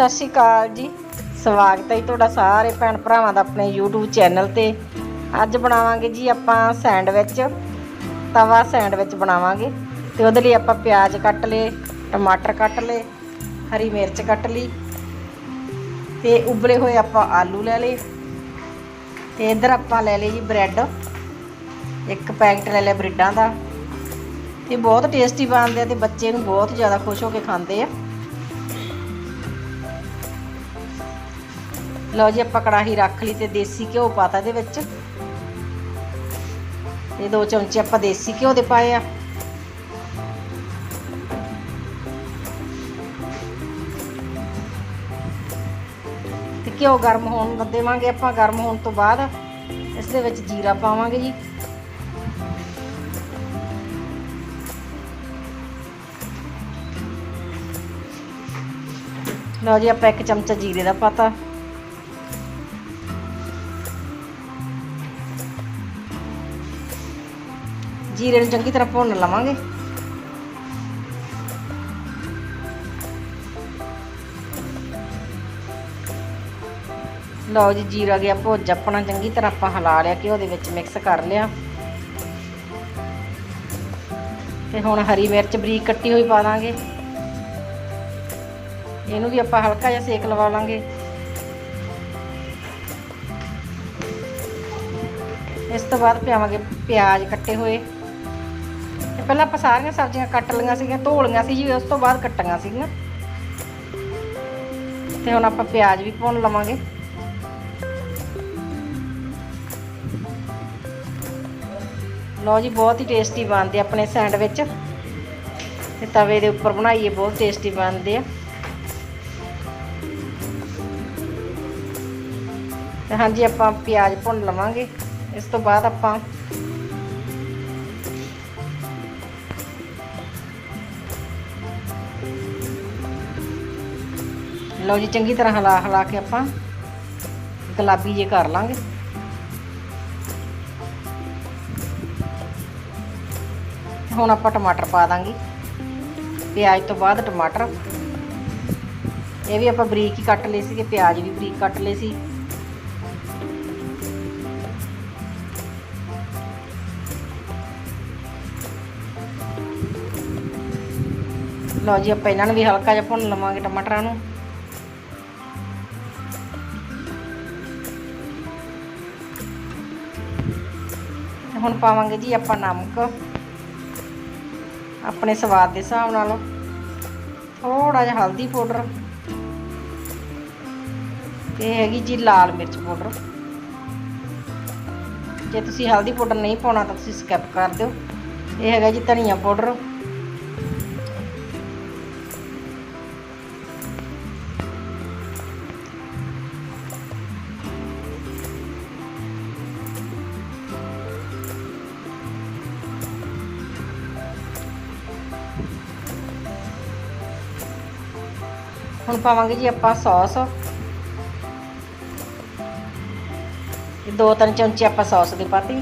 ਸਤਿ ਸ਼੍ਰੀ ਅਕਾਲ ਜੀ। ਸਵਾਗਤ ਹੈ ਜੀ ਤੁਹਾਡਾ ਸਾਰੇ ਭੈਣ ਭਰਾਵਾਂ ਦਾ ਆਪਣੇ YouTube ਚੈਨਲ ਤੇ। ਅੱਜ ਬਣਾਵਾਂਗੇ ਜੀ ਆਪਾਂ ਸੈਂਡਵਿਚ, ਤਵਾ ਸੈਂਡਵਿਚ ਬਣਾਵਾਂਗੇ। ਤੇ ਉਹਦੇ ਲਈ ਆਪਾਂ ਪਿਆਜ਼ ਕੱਟ ਲਏ, ਟਮਾਟਰ ਕੱਟ ਲਏ, ਹਰੀ ਮਿਰਚ ਕੱਟ ਲਈ। ਤੇ ਉਬਲੇ ਹੋਏ ਆਪਾਂ ਆਲੂ ਲੈ ਲਏ। ਤੇ ਇੱਧਰ ਆਪਾਂ ਲੈ ਲਈ ਜੀ ਬ੍ਰੈਡ। ਇੱਕ ਪੈਕਟ ਲੈ ਲਿਆ ਬ੍ਰੈਡਾਂ ਦਾ। ਤੇ ਬਹੁਤ ਟੇਸਟੀ ਬਣਦੇ ਆ ਤੇ ਬੱਚੇ ਨੂੰ ਬਹੁਤ ਜ਼ਿਆਦਾ ਖੁਸ਼ ਹੋ ਕੇ ਖਾਂਦੇ ਆ। ਲਓ ਜੀ, ਆਪਾਂ ਕੜਾਹੀ ਰੱਖ ਲਈ ਤੇ ਦੇਸੀ ਘਿਓ ਪਾਤਾ ਇਹਦੇ ਵਿੱਚ। ਇਹ ਦੋ ਚਮਚੇ ਆਪਾਂ ਦੇਸੀ ਘਿਓ ਦੇ ਪਾਏ ਆ। ਤੇ ਘਿਓ ਗਰਮ ਹੋਣ ਦੇਵਾਂਗੇ ਆਪਾਂ, ਗਰਮ ਹੋਣ ਤੋਂ ਬਾਅਦ ਇਸ ਦੇ ਵਿੱਚ ਜੀਰਾ ਪਾਵਾਂਗੇ ਜੀ। ਲਓ ਜੀ, ਆਪਾਂ ਇੱਕ ਚਮਚਾ ਜੀਰੇ ਦਾ ਪਾਤਾ। ਜੀਰੇ ਨੂੰ ਚੰਗੀ ਤਰ੍ਹਾਂ ਭੁੰਨ ਲਵਾਂਗੇ। ਲਓ ਜੀ, ਜੀਰਾ ਗਿਆ ਭੁੱਜ ਆਪਣਾ ਚੰਗੀ ਤਰ੍ਹਾਂ ਆਪਾਂ ਹਿਲਾ ਲਿਆ ਘਿਓ ਦੇ ਵਿੱਚ ਮਿਕਸ ਕਰ ਲਿਆ। ਤੇ ਹੁਣ ਹਰੀ ਮਿਰਚ ਬਰੀਕ ਕੱਟੀ ਹੋਈ ਪਾ ਦਾਂਗੇ। ਇਹਨੂੰ ਵੀ ਆਪਾਂ ਹਲਕਾ ਜਿਹਾ ਸੇਕ ਲਵਾ ਲਾਂਗੇ। ਇਸ ਤੋਂ ਬਾਅਦ ਪਿਆਵਾਂਗੇ ਪਿਆਜ਼ ਕੱਟੇ ਹੋਏ। ਪਹਿਲਾਂ ਆਪਾਂ ਸਾਰੀਆਂ ਸਬਜ਼ੀਆਂ ਕੱਟ ਲਈਆਂ ਸੀਗੀਆਂ, ਧੋ ਲਈਆਂ ਸੀ ਜੀ, ਉਸ ਤੋਂ ਬਾਅਦ ਕੱਟੀਆਂ ਸੀਗੀਆਂ। ਤੇ ਹੁਣ ਆਪਾਂ ਪਿਆਜ਼ ਵੀ ਭੁੰਨ ਲਵਾਂਗੇ। ਲਓ ਜੀ, ਬਹੁਤ ਹੀ ਟੇਸਟੀ ਬਣਦੇ ਆਪਣੇ ਸੈਂਡਵਿਚ। ਤੇ ਤਵੇ ਦੇ ਉੱਪਰ ਬਣਾਈਏ, ਬਹੁਤ ਟੇਸਟੀ ਬਣਦੇ ਆ। ਤੇ ਹਾਂਜੀ, ਆਪਾਂ ਪਿਆਜ਼ ਭੁੰਨ ਲਵਾਂਗੇ। ਇਸ ਤੋਂ ਬਾਅਦ ਆਪਾਂ ਲਓ ਜੀ, ਚੰਗੀ ਤਰ੍ਹਾਂ ਹਿਲਾ ਹਿਲਾ ਕੇ ਆਪਾਂ ਗੁਲਾਬੀ ਜੇ ਕਰ ਲਾਂਗੇ। ਹੁਣ ਆਪਾਂ ਟਮਾਟਰ ਪਾ ਦਾਂਗੇ। ਪਿਆਜ਼ ਤੋਂ ਬਾਅਦ ਟਮਾਟਰ। ਇਹ ਵੀ ਆਪਾਂ ਬਰੀਕ ਹੀ ਕੱਟ ਲਏ ਸੀਗੇ, ਪਿਆਜ਼ ਵੀ ਬਰੀਕ ਕੱਟ ਲਏ ਸੀ। ਲਓ ਜੀ, ਆਪਾਂ ਇਹਨਾਂ ਨੂੰ ਵੀ ਹਲਕਾ ਜਿਹਾ ਭੁੰਨ ਲਵਾਂਗੇ ਟਮਾਟਰਾਂ ਨੂੰ। ਹੁਣ ਪਾਵਾਂਗੇ ਜੀ ਆਪਾਂ ਨਮਕ। ਆਪਣੇ ਸਵਾਦ ਦੇ ਹਿਸਾਬ ਨਾਲ। ਥੋੜਾ ਜਿਹਾ ਹਲਦੀ ਪਾਊਡਰ। ਤੇ ਹੈਗੀ ਜੀ ਲਾਲ ਮਿਰਚ ਪਾਊਡਰ। ਜੇ ਤੁਸੀਂ ਹਲਦੀ ਪਾਊਡਰ ਨਹੀਂ ਪਾਉਣਾ ਤਾਂ ਤੁਸੀਂ ਸਕਿਪ ਕਰ ਦਿਓ। ਇਹ ਹੈਗਾ ਜੀ ਧਨੀਆ ਪਾਊਡਰ। ਹੁਣ ਪਾਵਾਂਗੇ ਜੀ ਆਪਾਂ ਸੌਸ। ਦੋ ਤਿੰਨ ਚਮਚੇ ਆਪਾਂ ਸੌਸ ਦੇ ਪਾਤੀ।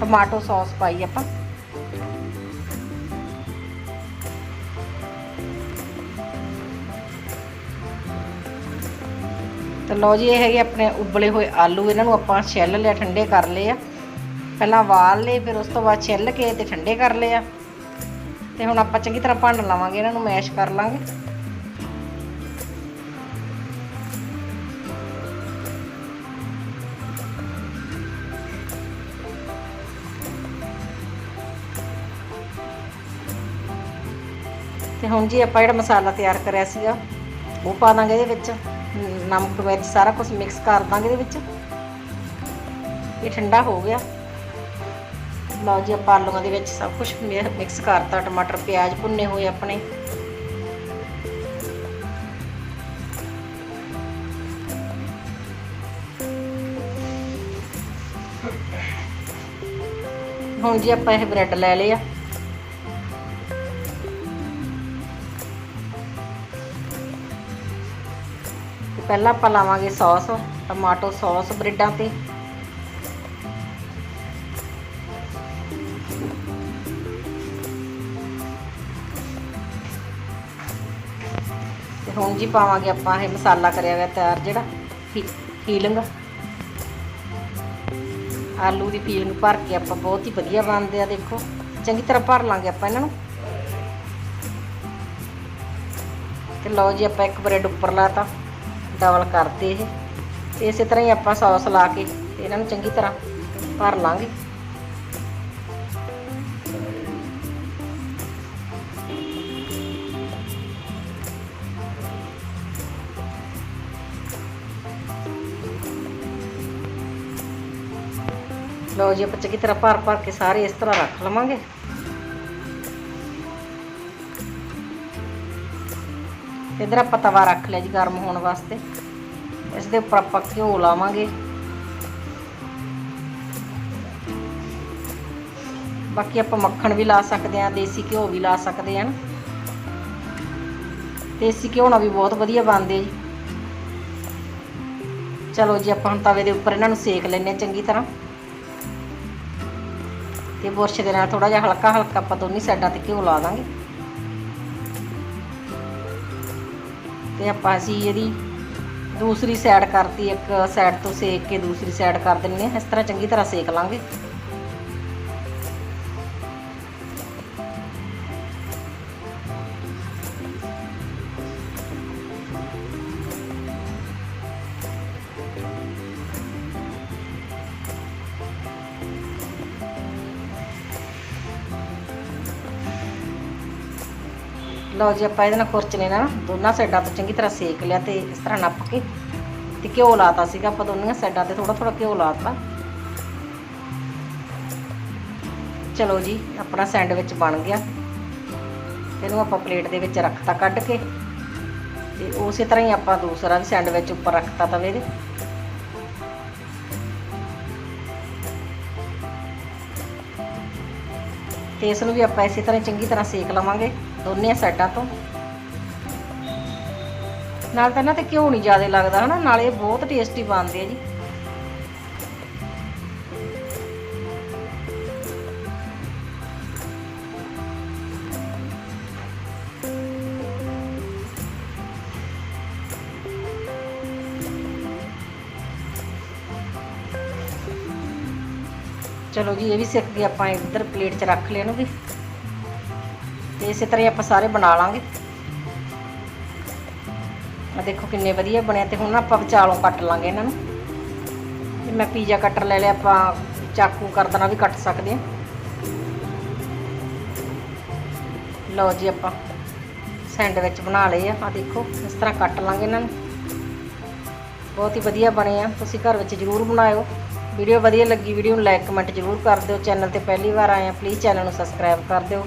ਟਮਾਟੋ ਸੌਸ ਪਾਈ ਆਪਾਂ। ਤੇ ਲਓ ਜੀ, ਇਹ ਹੈਗੇ ਆਪਣੇ ਉਬਲੇ ਹੋਏ ਆਲੂ। ਇਹਨਾਂ ਨੂੰ ਆਪਾਂ ਛਿੱਲ ਲਿਆ, ਠੰਡੇ ਕਰ ਲਏ ਆ। ਪਹਿਲਾਂ ਵਾਲ ਲਏ, ਫਿਰ ਉਸ ਤੋਂ ਬਾਅਦ ਛਿੱਲ ਕੇ ਤੇ ਠੰਡੇ ਕਰ ਲਏ ਆ। ਤੇ ਹੁਣ ਆਪਾਂ ਚੰਗੀ ਤਰ੍ਹਾਂ ਭੰਨ ਲਵਾਂਗੇ, ਇਹਨਾਂ ਨੂੰ ਮੈਸ਼ ਕਰ ਲਾਂਗੇ। ਤੇ ਹੁਣ ਜੀ ਆਪਾਂ ਜਿਹੜਾ ਮਸਾਲਾ ਤਿਆਰ ਕਰਿਆ ਸੀਗਾ, ਉਹ ਪਾ ਦਾਂਗੇ ਇਹਦੇ ਵਿੱਚ। ਨਮਕ, ਮਿਰਚ, ਸਾਰਾ ਕੁਝ ਮਿਕਸ ਕਰ ਦਾਂਗੇ ਇਹਦੇ ਵਿੱਚ। ਇਹ ਠੰਡਾ ਹੋ ਗਿਆ। ਲਓ ਜੀ, ਆਪਾਂ ਆਲੂਆਂ ਦੇ ਵਿੱਚ ਸਭ ਕੁਝ ਮਿਕਸ ਕਰਤਾ, ਟਮਾਟਰ, ਪਿਆਜ਼ ਭੁੰਨੇ ਹੋਏ ਆਪਣੇ। ਹੁਣ ਜੀ ਆਪਾਂ ਇਹ ਬ੍ਰੈਡ ਲੈ ਲਏ ਆ। ਪਹਿਲਾਂ ਆਪਾਂ ਲਾਵਾਂਗੇ ਸੌਸ, ਟਮਾਟੋ ਸੌਸ ਬ੍ਰੈਡਾਂ ਤੇ। ਹੁਣ ਜੀ ਪਾਵਾਂਗੇ ਆਪਾਂ ਇਹ ਮਸਾਲਾ ਕਰਿਆ ਹੋਇਆ ਤਿਆਰ ਜਿਹੜਾ ਫੀਲਿੰਗ ਆਲੂ ਦੀ ਫੀਲਿੰਗ ਭਰ ਕੇ ਆਪਾਂ ਬਹੁਤ ਹੀ ਵਧੀਆ ਬਣਦੇ ਆ, ਦੇਖੋ। ਚੰਗੀ ਤਰ੍ਹਾਂ ਭਰ ਲਾਂਗੇ ਆਪਾਂ ਇਹਨਾਂ ਨੂੰ। ਤੇ ਲਓ ਜੀ, ਆਪਾਂ ਇੱਕ ਬ੍ਰੈਡ ਉੱਪਰ ਲਾਤਾ। ਡਬਲ ਕਰਤੇ ਇਹ। ਤੇ ਇਸੇ ਤਰ੍ਹਾਂ ਹੀ ਆਪਾਂ ਸੌਸ ਲਾ ਕੇ ਇਹਨਾਂ ਨੂੰ ਚੰਗੀ ਤਰ੍ਹਾਂ ਭਰ ਲਾਂਗੇ। ਲਓ ਜੀ, ਆਪਾਂ ਚੰਗੀ ਤਰ੍ਹਾਂ ਭਰ ਭਰ ਕੇ ਸਾਰੇ ਇਸ ਤਰ੍ਹਾਂ ਰੱਖ ਲਵਾਂਗੇ। ਇਧਰ ਆਪਾਂ ਤਵਾ ਰੱਖ ਲਿਆ ਜੀ ਗਰਮ ਹੋਣ ਵਾਸਤੇ। ਇਸ ਦੇ ਉੱਪਰ ਆਪਾਂ ਘਿਓ ਲਾਵਾਂਗੇ। ਬਾਕੀ ਆਪਾਂ ਮੱਖਣ ਵੀ ਲਾ ਸਕਦੇ ਆ ਦੇਸੀ ਘਿਓ ਵੀ ਲਾ ਸਕਦੇ ਆ ਦੇਸੀ ਘਿਓ ਨਾਲ ਵੀ ਬਹੁਤ ਵਧੀਆ ਬਣਦੇ ਜੀ। ਚਲੋ ਜੀ, ਆਪਾਂ ਹੁਣ ਤਵੇ ਦੇ ਉੱਪਰ ਇਹਨਾਂ ਨੂੰ ਸੇਕ ਲੈਣੇ ਆ ਚੰਗੀ ਤਰ੍ਹਾਂ। ਤੇ ਬੁਰਸ਼ ਦੇ ਨਾਲ ਥੋੜਾ ਜਿਹਾ ਹਲਕਾ ਹਲਕਾ ਆਪਾਂ ਦੋਨੀ ਸਾਈਡਾਂ ਤੇ ਘਿਓ ਲਾ ਦਾਂਗੇ। ਤੇ ਆਪਾਂ ਅਸੀਂ ਇਹਦੀ ਦੂਸਰੀ ਸਾਈਡ ਕਰਤੀ, ਇੱਕ ਸਾਈਡ ਤੋਂ ਸੇਕ ਕੇ ਦੂਸਰੀ ਸਾਈਡ ਕਰ ਦਿੰਨੇ ਆ। ਇਸ ਤਰ੍ਹਾਂ ਚੰਗੀ ਤਰ੍ਹਾਂ ਸੇਕ ਲਾਂਗੇ। ਲਓ ਜੀ, ਆਪਾਂ ਇਹਦੇ ਨਾਲ ਖੁਰਚਣੇ ਨਾਲ ਦੋਨਾਂ ਸਾਈਡਾਂ ਤੋਂ ਚੰਗੀ ਤਰ੍ਹਾਂ ਸੇਕ ਲਿਆ ਤੇ ਇਸ ਤਰ੍ਹਾਂ ਨੱਪ ਕੇ ਤੇ ਘਿਓ ਲਾਤਾ ਸੀਗਾ, ਆਪਾਂ ਦੋਨੀਆਂ ਸਾਈਡਾਂ ਤੇ ਥੋੜਾ ਥੋੜਾ ਘਿਓ ਲਾਤਾ। ਚਲੋ ਜੀ, ਆਪਣਾ ਸੈਂਡਵਿਚ ਬਣ ਗਿਆ। ਇਹਨੂੰ ਆਪਾਂ ਪਲੇਟ ਦੇ ਵਿੱਚ ਰੱਖਤਾ ਕੱਢ ਕੇ ਤੇ ਉਸੇ ਤਰ੍ਹਾਂ ਹੀ ਆਪਾਂ ਦੂਸਰਾ ਵੀ ਸੈਂਡਵਿਚ ਉੱਪਰ ਰੱਖਤਾ ਤਵੇ ਦੇ। ਤੇ ਇਸ ਨੂੰ ਵੀ ਆਪਾਂ ਇਸੇ ਤਰ੍ਹਾਂ ਚੰਗੀ ਤਰ੍ਹਾਂ ਸੇਕ ਲਵਾਂਗੇ। ਦੋਨੇ ਸਾਈਡਾਂ ਤੋਂ। ਨਾਲ ਤਾਂ ਇਹਨਾਂ ਤੇ ਘਿਓ ਨਹੀਂ ਜ਼ਿਆਦਾ ਲੱਗਦਾ ਹਨਾ, ਨਾਲੇ ਇਹ ਬਹੁਤ ਟੇਸਟੀ ਬਣਦੇ ਆ ਜੀ। ਚਲੋ ਜੀ, ਇਹ ਵੀ ਸਿੱਖ ਗਏ ਆਪਾਂ, ਇੱਧਰ ਪਲੇਟ 'ਚ ਰੱਖ ਲਿਆ ਇਹਨੂੰ ਵੀ। ਤੇ ਇਸੇ ਤਰ੍ਹਾਂ ਹੀ ਆਪਾਂ ਸਾਰੇ ਬਣਾ ਲਾਂਗੇ। ਆ ਦੇਖੋ ਕਿੰਨੇ ਵਧੀਆ ਬਣਿਆ ਤੇ ਹੁਣ ਆਪਾਂ ਵਿਚਾਲੋਂ ਕੱਟ ਲਾਂਗੇ ਇਹਨਾਂ ਨੂੰ। ਤੇ ਮੈਂ ਪੀਜ਼ਾ ਕਟਰ ਲੈ ਲਿਆ, ਆਪਾਂ ਚਾਕੂ ਕਰਦਣਾ ਵੀ ਕੱਟ ਸਕਦੇ ਆ ਲਓ ਜੀ ਆਪਾਂ ਸੈਂਡਵਿਚ ਬਣਾ ਲਏ ਆ। ਆ ਦੇਖੋ, ਇਸ ਤਰ੍ਹਾਂ ਕੱਟ ਲਾਂਗੇ ਇਹਨਾਂ ਨੂੰ। ਬਹੁਤ ਹੀ ਵਧੀਆ ਬਣੇ ਆ। ਤੁਸੀਂ ਘਰ ਵਿੱਚ ਜ਼ਰੂਰ ਬਣਾਇਓ। ਵੀਡੀਓ ਵਧੀਆ ਲੱਗੀ, ਵੀਡੀਓ ਨੂੰ ਲਾਈਕ, ਕਮੈਂਟ ਜ਼ਰੂਰ ਕਰ ਦਿਓ। ਚੈਨਲ ਤੇ ਪਹਿਲੀ ਵਾਰ ਆਏ ਆ ਪਲੀਜ਼ ਚੈਨਲ ਨੂੰ ਸਬਸਕ੍ਰਾਈਬ ਕਰ ਦਿਓ।